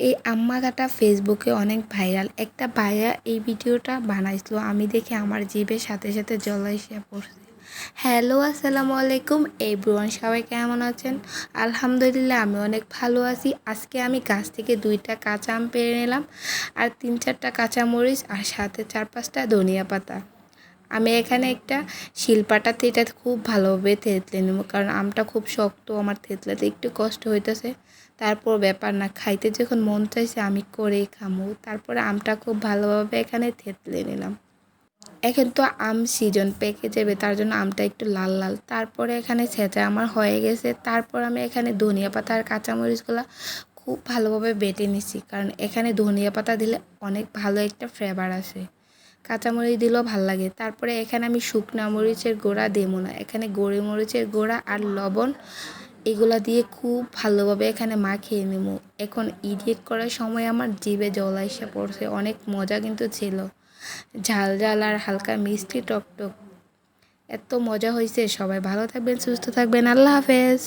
এই আম্মা কাটা ফেসবুকে অনেক ভাইরাল। একটা ভাইয়া এই ভিডিওটা বানাইছিল, আমি দেখে আমার জিভের সাথে সাথে জল এসে পড়ছে। হ্যালো, আসসালামু আলাইকুম। এই ব্রুয়ান সবাই কেমন আছেন? আলহামদুলিল্লাহ, আমি অনেক ভালো আছি। আজকে আমি গাছ থেকে দুইটা কাঁচা আম পেরে নিলাম, আর তিন চারটা কাঁচা মরিচ, আর সাথে চার পাঁচটা ধনিয়া পাতা। আমি এখানে একটা শিলপাটাতে এটা খুব ভালোভাবে থেতলে নেব, কারণ আমটা খুব শক্ত, আমার থেতলাতে একটু কষ্ট হইতেছে। তারপর ব্যাপার না, খাইতে যখন মন চাইছে আমি করেই খামো। তারপরে আমটা খুব ভালোভাবে এখানে থেতলে নিলাম। এখন তো আম সিজন পেকে যাবে, তার জন্য আমটা একটু লাল লাল। তারপরে এখানে ছেঁচা আমার হয়ে গেছে। তারপর আমি এখানে ধনিয়া পাতা আর কাঁচামরিচগুলো খুব ভালোভাবে বেটে নিছি, কারণ এখানে ধনিয়া পাতা দিলে অনেক ভালো একটা ফ্লেভার আসে। কাঁচামরিচ দিলেও ভালো লাগে। তারপরে এখানে আমি শুকনা মরিচের গোড়া দেবো না। এখানে গড়ি মরিচের গোড়া আর লবণ, এগুলা দিয়ে খুব ভালোভাবে এখানে মাখিয়ে নেব। এখন ইডিট করার সময় আমার জিভে জল এসে পড়ছে, অনেক মজা কিন্তু ছিল। ঝাল ঝাল আর হালকা মিষ্টি টক টক এত মজা হয়েছে সবাই। ভালো থাকবেন, সুস্থ থাকবেন। আল্লাহ হাফেজ।